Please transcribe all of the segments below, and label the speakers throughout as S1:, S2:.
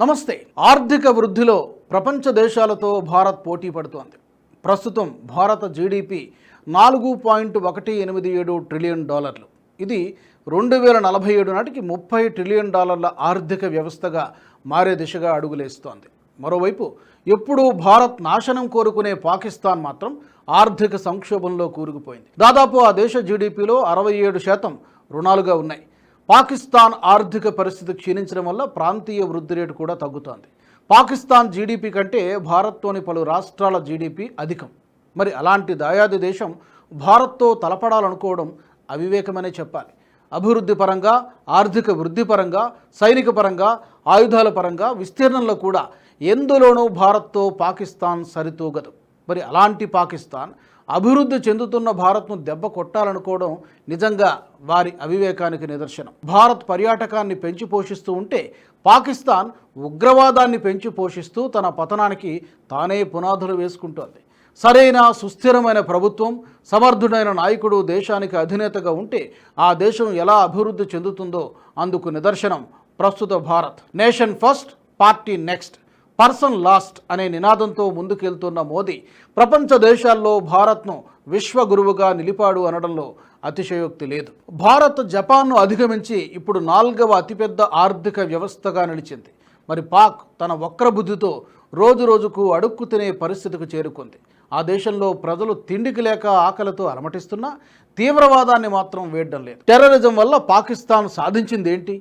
S1: నమస్తే. ఆర్థిక వృద్ధిలో ప్రపంచ దేశాలతో భారత్ పోటీ పడుతోంది. ప్రస్తుతం భారత జీడిపి నాలుగు పాయింట్ ఒకటి ఎనిమిది ఏడు ట్రిలియన్ డాలర్లు. ఇది రెండు వేల నలభై ఏడు నాటికి ముప్పై ట్రిలియన్ డాలర్ల ఆర్థిక వ్యవస్థగా మారే దిశగా అడుగులేస్తోంది. మరోవైపు ఎప్పుడూ భారత్ నాశనం కోరుకునే పాకిస్తాన్ మాత్రం ఆర్థిక సంక్షోభంలో కూరుకుపోయింది. దాదాపు ఆ దేశ జీడిపిలో అరవై ఏడు శాతం రుణాలుగా ఉన్నాయి. పాకిస్తాన్ ఆర్థిక పరిస్థితి క్షీణించడం వల్ల ప్రాంతీయ వృద్ధి రేటు కూడా తగ్గుతోంది. పాకిస్తాన్ జీడిపి కంటే భారత్లోని పలు రాష్ట్రాల జీడిపి అధికం. మరి అలాంటి దాయాది దేశం భారత్తో తలపడాలనుకోవడం అవివేకమనే చెప్పాలి. అభివృద్ధి పరంగా ఆర్థిక వృద్ధి పరంగా సైనిక పరంగా ఆయుధాల పరంగా విస్తీర్ణంలో కూడా ఎందులోనూ భారత్తో పాకిస్తాన్ సరితూగదు. మరి అలాంటి పాకిస్తాన్ అభివృద్ధి చెందుతున్న భారత్ను దెబ్బ కొట్టాలనుకోవడం నిజంగా వారి అవివేకానికి నిదర్శనం. భారత్ పర్యాటకాన్ని పెంచి పోషిస్తూ ఉంటే పాకిస్తాన్ ఉగ్రవాదాన్ని పెంచి పోషిస్తూ తన పతనానికి తానే పునాదులు వేసుకుంటోంది. సరైన సుస్థిరమైన ప్రభుత్వం సమర్థుడైన నాయకుడు దేశానికి అధినేతగా ఉంటే ఆ దేశం ఎలా అభివృద్ధి చెందుతుందో అందుకు నిదర్శనం ప్రస్తుత Bharat. Nation first party next. Person last అనే నినాదంతో ముందుకెళ్తున్న మోదీ ప్రపంచ దేశాల్లో భారత్ను విశ్వగురువుగా నిలిపాడు అనడంలో అతిశయోక్తి లేదు. భారత్ జపాన్ను అధిగమించి ఇప్పుడు నాలుగవ అతిపెద్ద ఆర్థిక వ్యవస్థగా నిలిచింది. మరి పాక్ తన వక్రబుద్ధితో రోజు రోజుకు అడుక్కు తినే పరిస్థితికి చేరుకుంది. ఆ దేశంలో ప్రజలు తిండికి లేక ఆకలితో అలమటిస్తున్నా తీవ్రవాదాన్ని మాత్రం వేయడం లేదు. టెర్రరిజం వల్ల పాకిస్తాన్ సాధించింది ఏంటి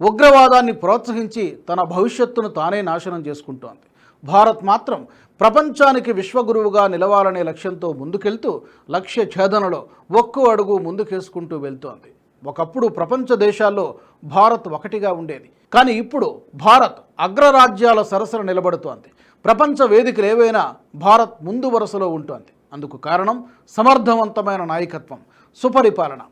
S1: ఉగ్రవాదాన్ని ప్రోత్సహించి తన భవిష్యత్తును తానే నాశనం చేసుకుంటోంది. భారత్ మాత్రం ప్రపంచానికి విశ్వగురువుగా నిలవాలనే లక్ష్యంతో ముందుకెళ్తూ లక్ష్య ఛేదనలో ఒక్కో అడుగు ముందుకేసుకుంటూ వెళ్తోంది. ఒకప్పుడు ప్రపంచ దేశాల్లో భారత్ ఒకటిగా ఉండేది. కానీ ఇప్పుడు భారత్ అగ్రరాజ్యాల సరసన నిలబడుతోంది. ప్రపంచ వేదికలు ఏవైనా భారత్ ముందు వరుసలో ఉంటోంది. అందుకు కారణం సమర్థవంతమైన నాయకత్వం సుపరిపాలన.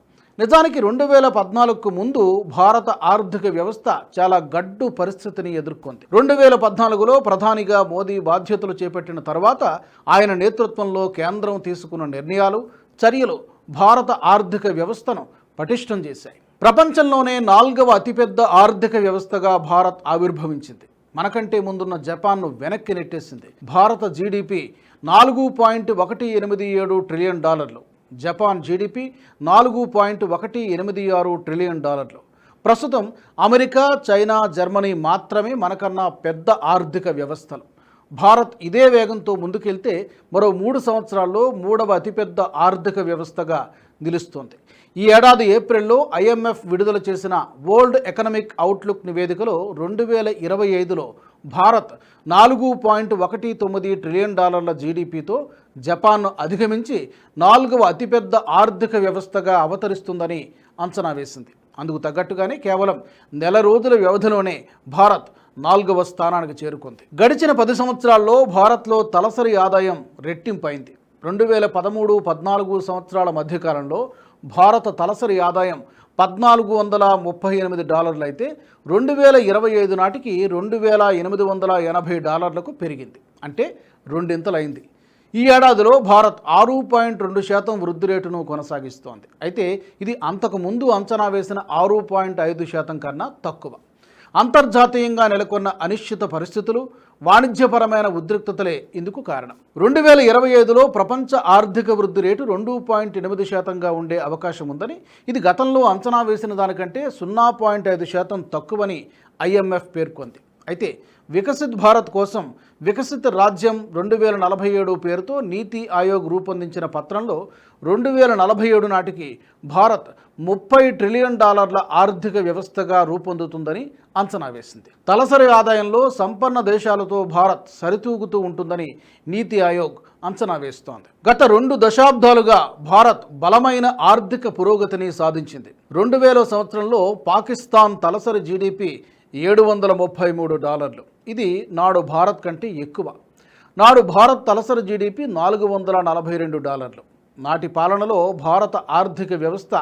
S1: నిజానికి రెండు వేల పద్నాలుగుకు ముందు భారత ఆర్థిక వ్యవస్థ చాలా గడ్డు పరిస్థితిని ఎదుర్కొంది. రెండు వేల పద్నాలుగులో ప్రధానిగా మోదీ బాధ్యతలు చేపట్టిన తర్వాత ఆయన నేతృత్వంలో కేంద్రం తీసుకున్న నిర్ణయాలు చర్యలు భారత ఆర్థిక వ్యవస్థను పటిష్టం చేశాయి. ప్రపంచంలోనే నాలుగవ అతిపెద్ద ఆర్థిక వ్యవస్థగా భారత్ ఆవిర్భవించింది. మనకంటే ముందున్న జపాన్ను వెనక్కి నెట్టేసింది. భారత జీడిపి నాలుగు పాయింట్ ఒకటి ఎనిమిది ఏడు ట్రిలియన్ డాలర్లు. జపాన్ జీడిపి నాలుగు పాయింట్ ఒకటి ఎనిమిది ఆరు ట్రిలియన్ డాలర్లు. ప్రస్తుతం అమెరికా చైనా జర్మనీ మాత్రమే మనకన్నా పెద్ద ఆర్థిక వ్యవస్థలు. భారత్ ఇదే వేగంతో ముందుకెళ్తే మరో మూడు సంవత్సరాల్లో మూడవ అతిపెద్ద ఆర్థిక వ్యవస్థగా నిలుస్తోంది. ఈ ఏడాది ఏప్రిల్లో ఐఎంఎఫ్ విడుదల చేసిన వరల్డ్ ఎకనామిక్ అవుట్లుక్ నివేదికలో రెండు వేల ఇరవై ఐదులో భారత్ నాలుగు పాయింట్ ఒకటి తొమ్మిది ట్రిలియన్ డాలర్ల జీడిపితో జపాన్ను అధిగమించి నాలుగవ అతిపెద్ద ఆర్థిక వ్యవస్థగా అవతరిస్తుందని అంచనా వేసింది. అందుకు తగ్గట్టుగానే కేవలం నెల రోజుల వ్యవధిలోనే భారత్ నాలుగవ స్థానానికి చేరుకుంది. గడిచిన పది సంవత్సరాల్లో భారత్లో తలసరి ఆదాయం రెట్టింపైంది. రెండు వేల పదమూడు పద్నాలుగు సంవత్సరాల మధ్యకాలంలో భారత తలసరి ఆదాయం పద్నాలుగు వందల ముప్పై ఎనిమిది డాలర్లు అయితే రెండు వేల ఇరవై ఐదు నాటికి రెండు వేల ఎనిమిది వందల ఎనభై డాలర్లకు పెరిగింది. అంటే రెండింతలైంది. ఈ ఏడాదిలో భారత్ ఆరు పాయింట్ రెండు శాతం వృద్ధి రేటును కొనసాగిస్తోంది. అయితే ఇది అంతకు ముందు అంచనా వేసిన ఆరు పాయింట్ ఐదు శాతం కన్నా తక్కువ. అంతర్జాతీయంగా నెలకొన్న అనిశ్చిత పరిస్థితులు వాణిజ్యపరమైన ఉద్రిక్తతలే ఇందుకు కారణం. రెండు వేల ఇరవై ఐదులో ప్రపంచ ఆర్థిక వృద్ధి రేటు రెండు పాయింట్ ఎనిమిది శాతంగా ఉండే అవకాశం ఉందని ఇది గతంలో అంచనా వేసిన దానికంటే సున్నా పాయింట్ ఐదు శాతం తక్కువని ఐఎంఎఫ్ పేర్కొంది. అయితే వికసిత్ భారత్ కోసం వికసిత రాజ్యం రెండు వేల నలభై ఏడు పేరుతో నీతి ఆయోగ్ రూపొందించిన పత్రంలో రెండు వేల నలభై ఏడు నాటికి భారత్ ముప్పై ట్రిలియన్ డాలర్ల ఆర్థిక వ్యవస్థగా రూపొందుతుందని అంచనా వేసింది. తలసరి ఆదాయంలో సంపన్న దేశాలతో భారత్ సరితూగుతూ ఉంటుందని నీతి ఆయోగ్ అంచనా వేస్తోంది. గత రెండు దశాబ్దాలుగా భారత్ బలమైన ఆర్థిక పురోగతిని సాధించింది. రెండు వేల సంవత్సరంలో పాకిస్తాన్ తలసరి జీడిపి ఏడు వందల ముప్పై మూడు డాలర్లు. ఇది నాడు భారత్ కంటే ఎక్కువ. నాడు భారత్ తలసరి జీడిపి నాలుగు వందల నలభై రెండు డాలర్లు. నాటి పాలనలో భారత ఆర్థిక వ్యవస్థ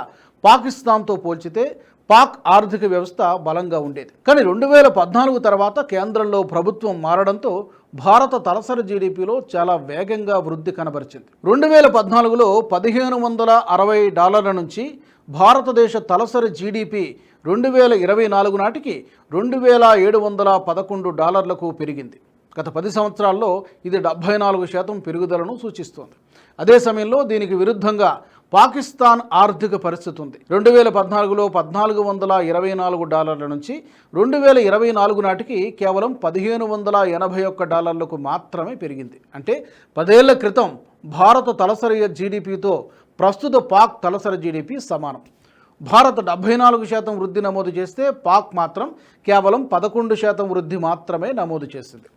S1: పాకిస్తాన్తో పోల్చితే పాక్ ఆర్థిక వ్యవస్థ బలంగా ఉండేది. కానీ రెండు వేల పద్నాలుగు తర్వాత కేంద్రంలో ప్రభుత్వం మారడంతో భారత తలసరి జీడిపిలో చాలా వేగంగా వృద్ధి కనబరిచింది. రెండు వేల పద్నాలుగులో పదిహేను వందల అరవై డాలర్ల నుంచి భారతదేశ తలసరి జీడిపి రెండు వేల ఇరవై నాలుగు నాటికి రెండు వేల ఏడు వందల పదకొండు డాలర్లకు పెరిగింది. గత పది సంవత్సరాల్లో ఇది డెబ్భై నాలుగు శాతం పెరుగుదలను సూచిస్తోంది. అదే సమయంలో దీనికి విరుద్ధంగా పాకిస్తాన్ ఆర్థిక పరిస్థితి ఉంది. రెండు వేల పద్నాలుగులో పద్నాలుగు వందల ఇరవై నాలుగు డాలర్ల నుంచి రెండు వేల ఇరవై నాలుగు నాటికి కేవలం పదిహేను వందల ఎనభై ఒక్క డాలర్లకు మాత్రమే పెరిగింది. అంటే పదేళ్ళ క్రితం భారత తలసరి జీడిపితో ప్రస్తుత పాక్ తలసరి జీడిపి సమానం. భారత్ డెబ్బై నాలుగు శాతం వృద్ధి నమోదు చేస్తే పాక్ మాత్రం కేవలం పదకొండు శాతం వృద్ధి మాత్రమే నమోదు చేసింది.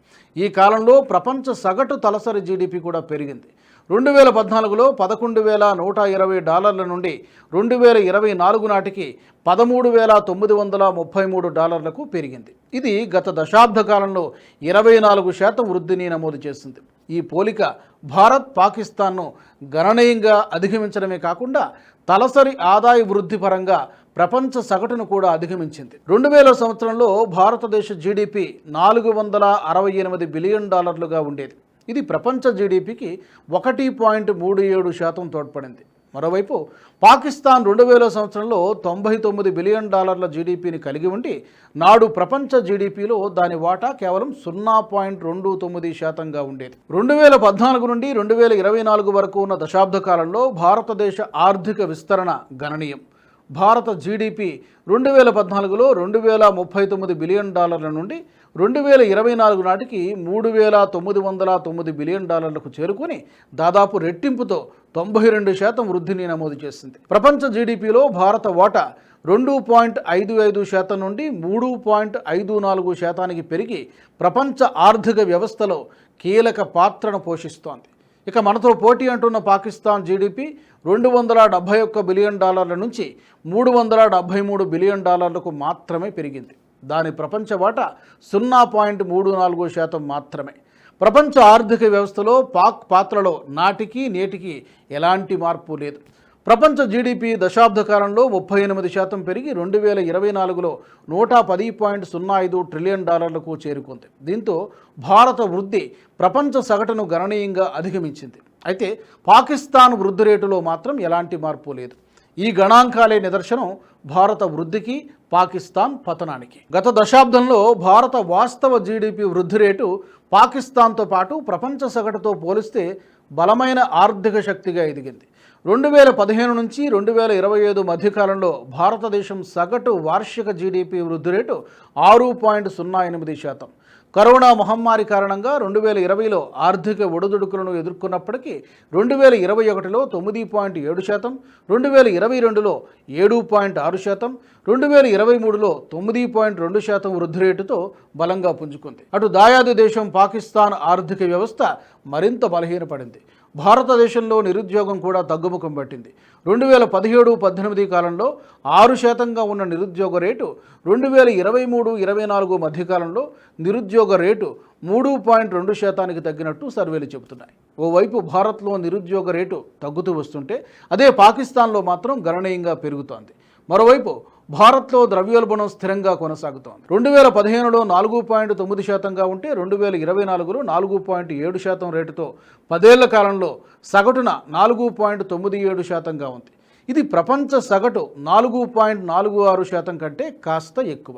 S1: ఈ కాలంలో ప్రపంచ సగటు తలసరి జీడిపి కూడా పెరిగింది. రెండు వేల పద్నాలుగులో పదకొండు వేల నూట ఇరవై డాలర్ల నుండి రెండు వేల ఇరవై నాలుగు నాటికి పదమూడు వేల తొమ్మిది వందల ముప్పై మూడు డాలర్లకు పెరిగింది. ఇది గత దశాబ్ద కాలంలో ఇరవై నాలుగు శాతం వృద్ధిని నమోదు చేసింది. ఈ పోలిక భారత్ పాకిస్తాన్ను గణనీయంగా అధిగమించడమే కాకుండా తలసరి ఆదాయ వృద్ధి పరంగా ప్రపంచ సగటును కూడా అధిగమించింది. రెండు వేల సంవత్సరంలో భారతదేశ జీడిపి నాలుగు వందల అరవై ఎనిమిది బిలియన్ డాలర్లుగా ఉండేది. ఇది ప్రపంచ జీడిపికి ఒకటి పాయింట్ మూడు ఏడు శాతం తోడ్పడింది. మరోవైపు పాకిస్తాన్ రెండు వేల సంవత్సరంలో తొంభై తొమ్మిది బిలియన్ డాలర్ల జీడిపిని కలిగి ఉండి నాడు ప్రపంచ జీడిపిలో దాని వాటా కేవలం సున్నా పాయింట్ రెండు తొమ్మిది శాతంగా ఉండేది. రెండు వేల పద్నాలుగు నుండి రెండు వేల ఇరవై నాలుగు వరకు ఉన్న దశాబ్ద కాలంలో భారతదేశ ఆర్థిక విస్తరణ గణనీయం. భారత జీడిపి రెండు వేల పద్నాలుగులో రెండు వేల ముప్పై తొమ్మిది బిలియన్ డాలర్ల నుండి రెండు వేల ఇరవై నాలుగు నాటికి మూడు వేల తొమ్మిది వందల తొమ్మిది బిలియన్ డాలర్లకు చేరుకుని దాదాపు రెట్టింపుతో తొంభై రెండు శాతం వృద్ధిని నమోదు చేసింది. ప్రపంచ జీడిపిలో భారత వాటా రెండు పాయింట్ ఐదు ఐదు శాతం నుండి మూడు పాయింట్ ఐదు నాలుగు శాతానికి పెరిగి ప్రపంచ ఆర్థిక వ్యవస్థలో కీలక పాత్రను పోషిస్తోంది. ఇక మనతో పోటీ అంటున్న పాకిస్తాన్ జీడిపి రెండు వందల డెబ్భై ఒక్క బిలియన్ డాలర్ల నుంచి మూడు వందల డెబ్భై మూడు బిలియన్ డాలర్లకు మాత్రమే పెరిగింది. దాని ప్రపంచ వాటా సున్నా పాయింట్ మూడు నాలుగు శాతం మాత్రమే. ప్రపంచ ఆర్థిక వ్యవస్థలో పాక్ పాత్రలో నాటికి నేటికి ఎలాంటి మార్పు లేదు. ప్రపంచ జీడిపి దశాబ్ద కాలంలో ముప్పై ఎనిమిది శాతం పెరిగి రెండు వేల ఇరవై నాలుగులో నూట పది పాయింట్ సున్నా ఐదు ట్రిలియన్ డాలర్లకు చేరుకుంది. దీంతో భారత వృద్ధి ప్రపంచ సగటును గణనీయంగా అధిగమించింది. అయితే పాకిస్తాన్ వృద్ధి రేటులో మాత్రం ఎలాంటి మార్పు లేదు. ఈ గణాంకాలే నిదర్శనం భారత వృద్ధికి పాకిస్తాన్ పతనానికి. గత దశాబ్దంలో భారత వాస్తవ జీడిపి వృద్ధి రేటు పాకిస్తాన్తో పాటు ప్రపంచ సగటుతో పోలిస్తే బలమైన ఆర్థిక శక్తిగా ఎదిగింది. రెండు వేల పదిహేను నుంచి రెండు వేల ఇరవై ఐదు మధ్యకాలంలో భారతదేశం సగటు వార్షిక జీడిపి వృద్ధి రేటు ఆరు పాయింట్ సున్నా ఎనిమిది శాతం. కరోనా మహమ్మారి కారణంగా రెండు వేల ఇరవైలో ఆర్థిక ఒడిదుడుకులను ఎదుర్కొన్నప్పటికీ రెండు వేల ఇరవై ఒకటిలో తొమ్మిది పాయింట్ ఏడు శాతం రెండు వేల ఇరవై రెండులో ఏడు పాయింట్ ఆరు శాతం రెండు వేల ఇరవై మూడులో తొమ్మిది పాయింట్ రెండు శాతం వృద్ధి రేటుతో బలంగా పుంజుకుంది. అటు దాయాది దేశం పాకిస్తాన్ ఆర్థిక వ్యవస్థ మరింత బలహీనపడింది. భారతదేశంలో నిరుద్యోగం కూడా తగ్గుముఖం పట్టింది. రెండు వేల పదిహేడు పద్దెనిమిది కాలంలో ఆరు శాతంగా ఉన్న నిరుద్యోగ రేటు రెండు వేల ఇరవై మూడు ఇరవై నాలుగు మధ్యకాలంలో నిరుద్యోగ రేటు మూడు పాయింట్ రెండు శాతానికి తగ్గినట్టు సర్వేలు చెబుతున్నాయి. ఓవైపు భారత్లో నిరుద్యోగ రేటు తగ్గుతూ వస్తుంటే అదే పాకిస్తాన్లో మాత్రం గణనీయంగా పెరుగుతోంది. మరోవైపు భారత్లో ద్రవ్యోల్బణం స్థిరంగా కొనసాగుతోంది. రెండు వేల పదిహేనులో నాలుగు పాయింట్ తొమ్మిది శాతంగా ఉంటే రెండు వేల ఇరవై నాలుగులో నాలుగు పాయింట్ ఏడు శాతం రేటుతో పదేళ్ళ కాలంలో సగటున నాలుగు పాయింట్ తొమ్మిది ఏడు శాతంగా ఉంది. ఇది ప్రపంచ సగటు నాలుగు పాయింట్ నాలుగు ఆరు శాతం కంటే కాస్త ఎక్కువ.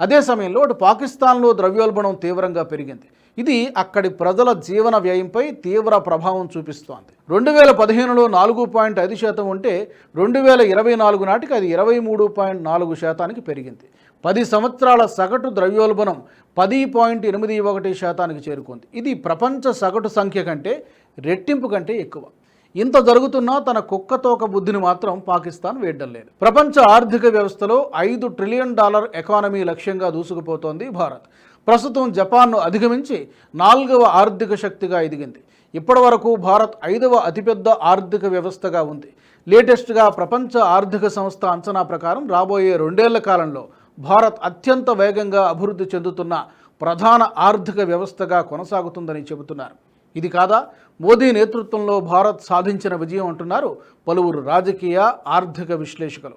S1: అదే సమయంలో అటు పాకిస్తాన్లో ద్రవ్యోల్బణం తీవ్రంగా పెరిగింది. ఇది అక్కడి ప్రజల జీవన వ్యయంపై తీవ్ర ప్రభావం చూపిస్తోంది. రెండు వేల పదిహేనులో నాలుగు పాయింట్ ఐదు శాతం ఉంటే రెండు వేల ఇరవై నాలుగు నాటికి అది ఇరవై మూడు పాయింట్ నాలుగు శాతానికి పెరిగింది. పది సంవత్సరాల సగటు ద్రవ్యోల్బణం పది పాయింట్ ఎనిమిది ఒకటి శాతానికి చేరుకుంది. ఇది ప్రపంచ సగటు సంఖ్య కంటే రెట్టింపు కంటే ఎక్కువ. ఇంత జరుగుతున్నా తన కుక్కతోక బుద్ధిని మాత్రం పాకిస్తాన్ వేయడం లేదు. ప్రపంచ ఆర్థిక వ్యవస్థలో ఐదు ట్రిలియన్ డాలర్ ఎకానమీ లక్ష్యంగా దూసుకుపోతోంది భారత్. ప్రస్తుతం జపాన్ను అధిగమించి నాలుగవ ఆర్థిక శక్తిగా ఎదిగింది. ఇప్పటి వరకు భారత్ ఐదవ అతిపెద్ద ఆర్థిక వ్యవస్థగా ఉంది. లేటెస్ట్గా ప్రపంచ ఆర్థిక సంస్థ అంచనా ప్రకారం రాబోయే రెండేళ్ళ కాలంలో భారత్ అత్యంత వేగంగా అభివృద్ధి చెందుతున్న ప్రధాన ఆర్థిక వ్యవస్థగా కొనసాగుతుందని చెబుతున్నారు. ఇది కాదా? మోదీ నేతృత్వంలో భారత్ సాధించిన విజయం అంటున్నారు పలువురు రాజకీయ ఆర్థిక విశ్లేషకులు.